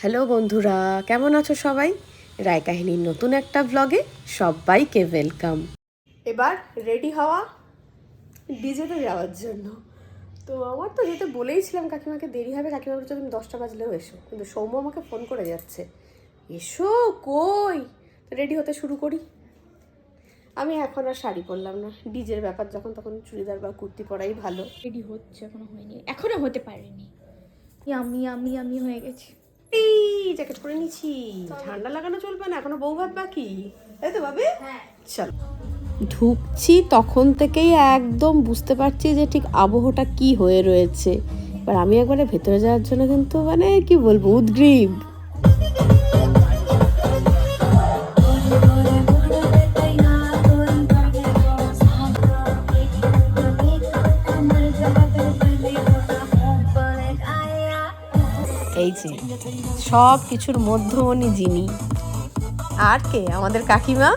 Hello বন্ধুরা কেমন আছো সবাই? রায় কাহিনীর নতুন একটা ব্লগে সবাইকে ওয়েলকাম এবার রেডি হওয়া ডিজেতে যাওয়ার জন্য। তো আমার তো যেতে বলেইছিলাম কাকিমাকে দেরি হবে কাকিমা বলছে তুমি দশটা বাজলেও এসো। কিন্তু সৌম্য আমাকে ফোন করে যাচ্ছে। এসো কই? রেডি হতে শুরু করি। আমি এখন আর শাড়ি পরলাম না। ডিজের ব্যাপার যখন তখন চুড়িদার বা কুর্তি পরাই ভালো। রেডি হচ্ছে এখনও হয়নি। এখনও হতে পারেনি। আমি আমি আমি হয়ে গেছি। এই জ্যাকেট পরে নিচ্ছি ঠান্ডা লাগানো চলবে না এখনও বউ ভাত বাকি। তাই তো ভাবি। চল। ঢুকছি তখন থেকেই একদম বুঝতে পারছি যে ঠিক আবহটা কি হয়ে রয়েছে। এবার আমি একবারে ভেতরে যাওয়ার জন্য কিন্তু মানে কি বলব উদ্গ্রীব। এই যে, সব কিছুর মধ্যমণি যিনি। আর কে? আমাদের কাকিমা?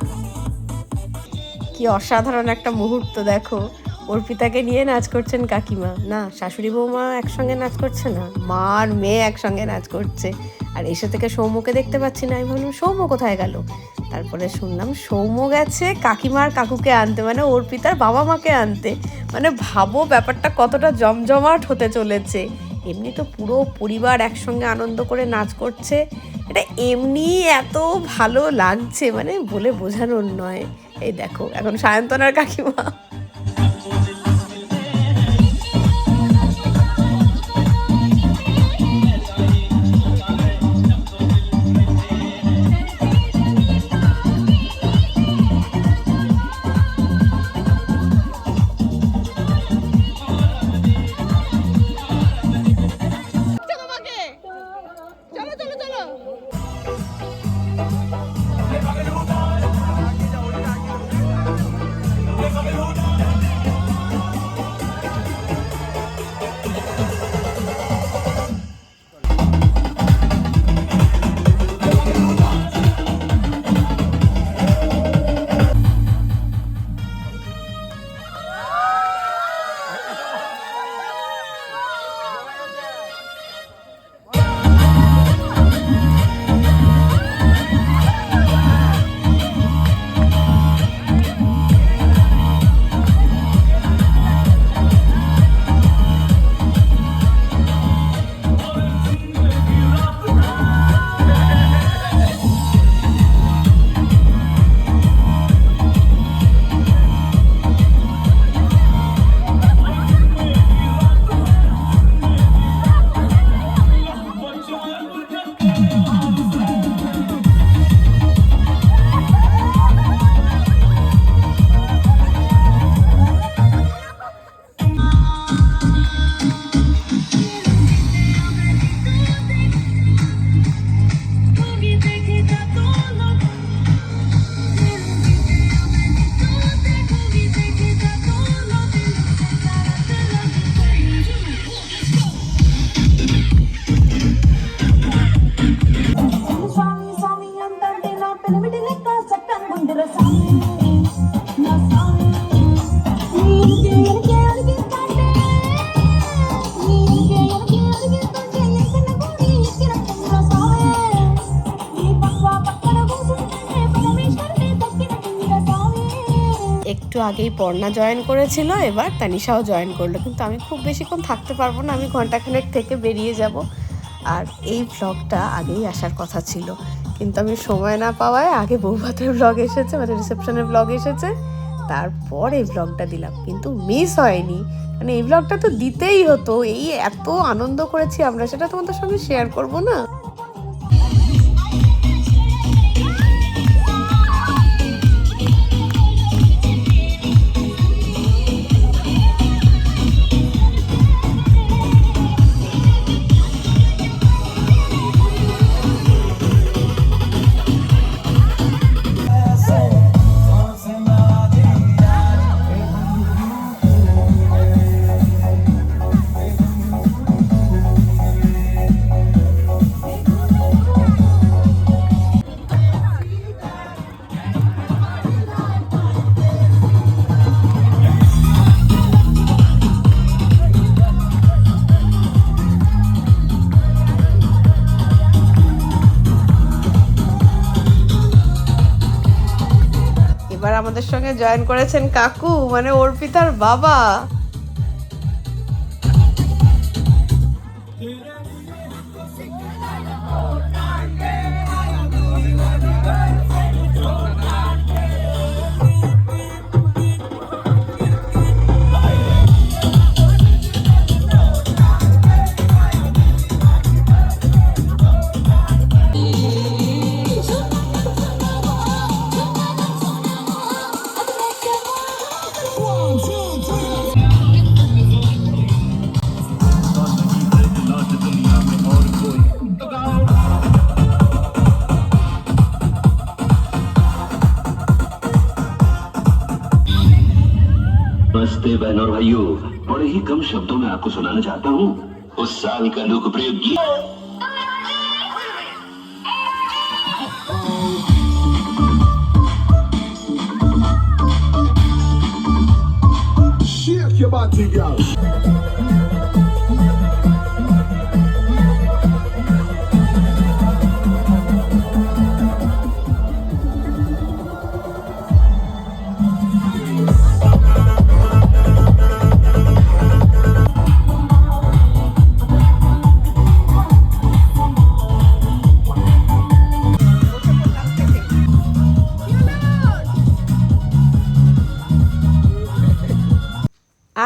কি অসাধারণ একটা মুহূর্ত, দেখো। অর্পিতাকে নিয়ে নাচ করছেন কাকিমা। না, শাশুড়ি বৌমা একসঙ্গে নাচ করছে না, মা আর মেয়ে একসঙ্গে নাচ করছে। আর এসে থেকে সৌম্যকে দেখতে পাচ্ছি না, আমি ভাবলাম, সৌম্য কোথায় গেল? তারপরে শুনলাম, সৌম্য গেছে কাকিমার কাকুকে আনতে মানে অর্পিতার বাবা মাকে আনতে। মানে ভাবো, ব্যাপারটা কতটা জমজমাট হতে চলেছে। এমনি তো পুরো পরিবার একসঙ্গে আনন্দ করে নাচ করছে। এটা এমনি এত ভালো লাগছে মানে বলে বোঝানোর নয়। এই দেখো, এখন সায়ন্তনার কাকিমা। আগেই পর্ণা জয়েন করেছিল, এবার তানিশাও জয়েন করল। কিন্তু আমি খুব বেশিক্ষণ থাকতে পারব না, আমি ঘন্টাখানেক থেকে বেরিয়ে যাব। আর এই ব্লগটা আগেই আসার কথা ছিল। কিন্তু আমি সময় না পাওয়ায় আগে বৌভাতের ব্লগ এসেছে মানে রিসেপশনের ব্লগ এসেছে। তারপর এই ব্লগটা দিলাম, কিন্তু মিস হয়নি। মানে এই ব্লগটা তো দিতেই হতো, এই এত আনন্দ করেছি আমরা, সেটা তোমাদের সঙ্গে শেয়ার করব না? জয়েন করেছেন কাকু মানে অর্পিতার বাবা। नमस्ते बहन और भाइयों, बड़े ही कम शब्दों में आपको सुनाना चाहता हूँ उस साल का लोकप्रिय गीत your.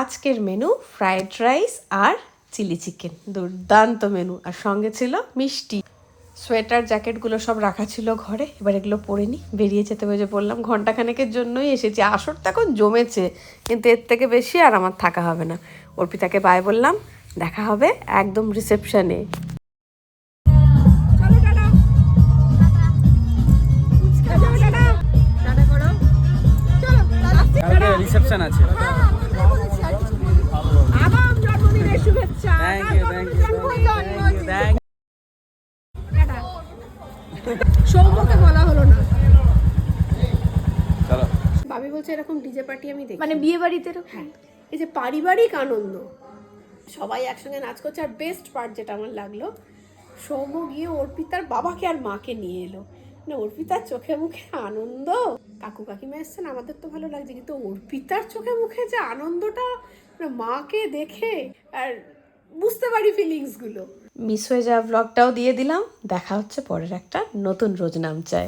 আজকের মেনু ফ্রায়েড রাইস আর চিলি চিকেন দুর্দান্ত মেনু আর সঙ্গে ছিল মিষ্টি। সোয়েটার জ্যাকেটগুলো সব রাখা ছিল ঘরে। এবার এগুলো পরে নি। বেরিয়ে যেতে বেজে বললাম ঘন্টাখানেকের জন্যই এসেছি। আসর তো এখন জমেছে কিন্তু এর থেকে বেশি আর আমার থাকা হবে না। অর্পিতাকে বাই বললাম দেখা হবে একদম রিসেপশনে রিসেপশন আছে। বলছে এরকম ডিজে পার্টি আমি দেখি। মানে বিয়ে বাড়িতে হ্যাঁ। এই যে পারিবারিক আনন্দ। সবাই একসঙ্গে নাচ করছে আর বেস্ট পার্ট যেটা আমার লাগল সৌম্য গিয়ে অর্পিতার বাবাকে আর মাকে নিয়ে এলো। মানে অর্পিতার চোখে মুখে আনন্দ। কাকু কাকিমা এসছেন আমাদের তো ভালো লাগছে কিন্তু অর্পিতার চোখে মুখে যে আনন্দটা মানে মাকে দেখে আর বুঝতে পারি ফিলিংসগুলো মিস হয়ে যাওয়া ব্লগটাও দিয়ে দিলাম। দেখা হচ্ছে পরের একটা নতুন রোজ নাম চায়।